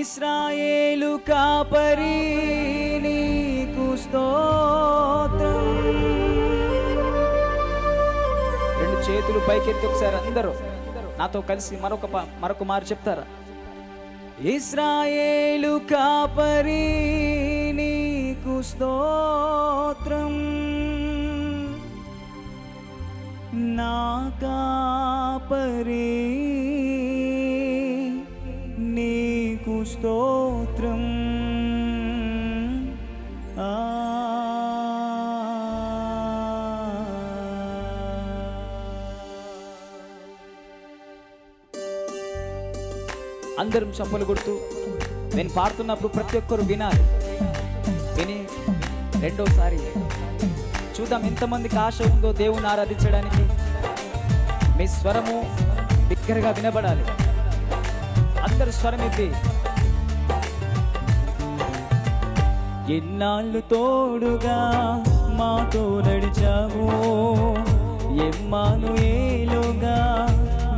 ఇస్రాయేలు కాపరి నీకు స్తోత్రం. రెండు చేతులు పైకెత్తి ఒకసారి అందరూ నాతో కలిసి మరొక మరొక మారు చెప్తారా? ఇస్రాయేలు కాపరి నీకు స్తోత్రం. నా కాపరీ స్తోత్రం. ఆ. అందరం చప్పలు కొడుతూ నేను పాడుతున్నప్పుడు ప్రతి ఒక్కరు వినాలి. విని రెండోసారి చూద్దాం ఎంతమందికి ఆశ ఉందో దేవుని ఆరాధించడానికి. మీ స్వరము బిగ్గరగా వినబడాలి. అందరు స్వరం ఎత్తి ఎన్నాళ్ళు తోడుగా మాతో నడిచావు? ఎమ్మాను ఏలుగా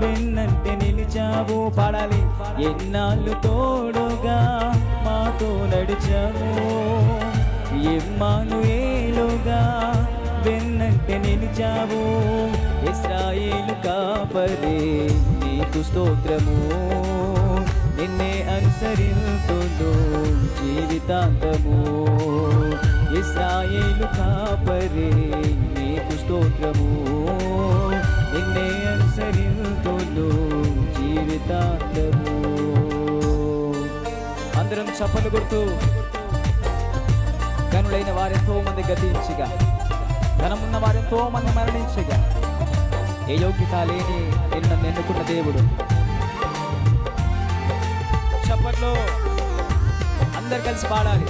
వెన్నంటే నిలిచావు? పాడాలి. ఎన్నాళ్ళు తోడుగా మాతో నడిచావు? ఎమ్మాను ఏలుగా వెన్నంటే నిలిచావు? ఇస్రాయేలు కాపరే నీకు స్తోత్రము. అందరం చప్పలు గుర్తు గనులైన వారెంతో మంది గతించగా. ధనమున్న వారెంతో మంది మరణించగా. ఏ యోగ్యత లేని నిన్న ఎన్నుకున్న దేవుడు. చప్పట్లో అందరు కలిసి పాడాలి.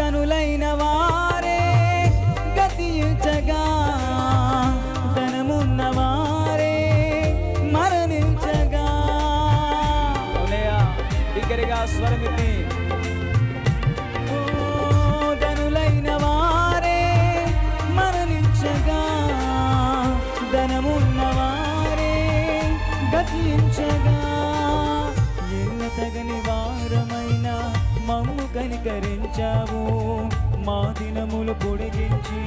గనులైన వారు బిగ్గరగా ధనులైన వారే మరణించగా ధనమున్న వారే గతించగా. ఎన్న తగని వారమైన మమ్ము కనికరించావు మా దినములు పొడిగించి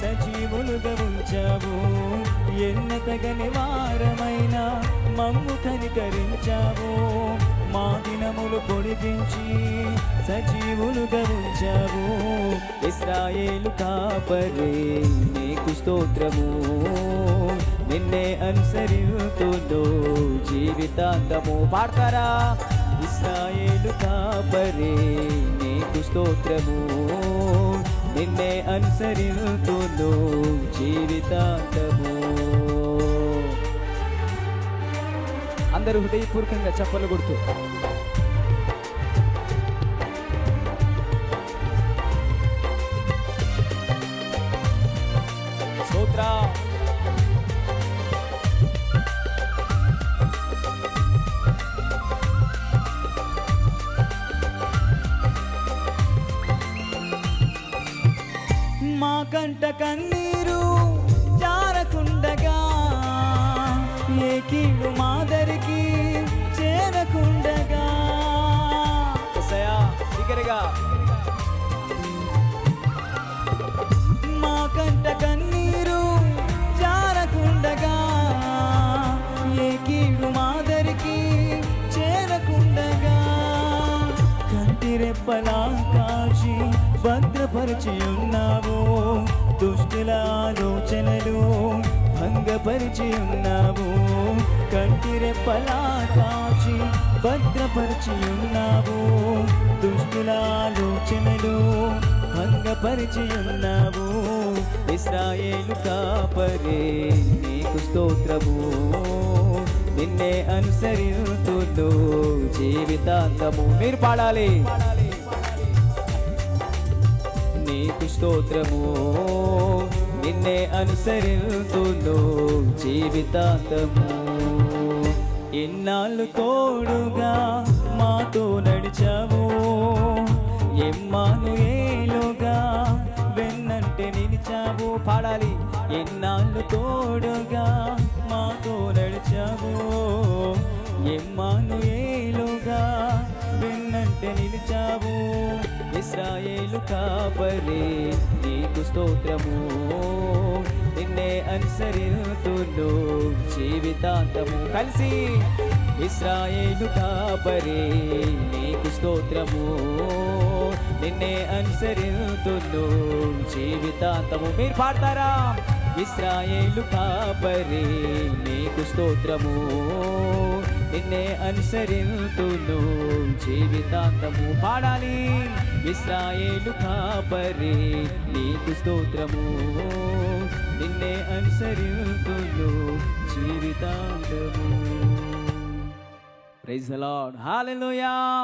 సజీవులుగా ఉంచావు. ఎన్న తగని వారమైన మమ్ము కనికరించావు మా దినములు పొడిగించి సజీవులుగా ఉంచావు ఇస్రాయేలు కాపరే నీకు స్తోత్రము. నిన్నే అనుసరిస్తుందో జీవితాంతము పాడతారా? ఇస్రాయేలు కాపరే నీకు స్తోత్రము. నిన్నే అనుసరిస్తుందో జీవితాంతము అందరూ హృదయపూర్వకంగా చెప్పలు కొడుతూ. స్తోత్ర. మా కంట కన్నీరు మా కంట కన్నీరు జారకుండగా ఏ కీడు మాదరికి చేరకుండగా. కంటిరెప్పలా కాచి భద్రపరిచి ఉన్నావు దుష్టుల ఆలోచనలు భంగపరిచి ఉన్నావు కంటిరెప్పలా కాచి భద్రపరిచియున్నావు. దుష్టులాలోచనలు భంగపరిచియున్నావు. ఇస్రాయేలు కాపరే నీకు స్తోత్రము. నిన్నే అనుసరిస్తుందో జీవితాంతము. మీరు పాడాలి. నీకు స్తోత్రము. నిన్నే అనుసరిస్తుందో జీవితాంతము. ఎన్నాళ్ళు తోడుగా మాతో నడిచావు? ఎమ్మాను ఏలుగా వెన్నంటే నిలిచావు? పాడాలి. ఎన్నాళ్ళు తోడుగా మాతో నడిచావు? ఎమ్మాను ఏలుగా వెన్నంటే నిలిచావు. ఇస్రాయేలు కాపరే నీకు స్తోత్రము. నిన్నే అనుసరితులు జీవితాంతము. కలిసి ఇస్రాయేలు కాపరే నీకు స్తోత్రము. నిన్నే అనుసరితులు జీవితాంతము. మీరు పాడతారా? ఇస్రాయేలు కాపరే నీకు స్తోత్రము. నిన్నే అనుసరింతును జీవితాంతము పాడాలి. ఇస్రాయేలు కాపరి నీకు స్తోత్రము. నిన్నే అనుసరింతును జీవితాంతము. Praise the lord. హల్లెలూయా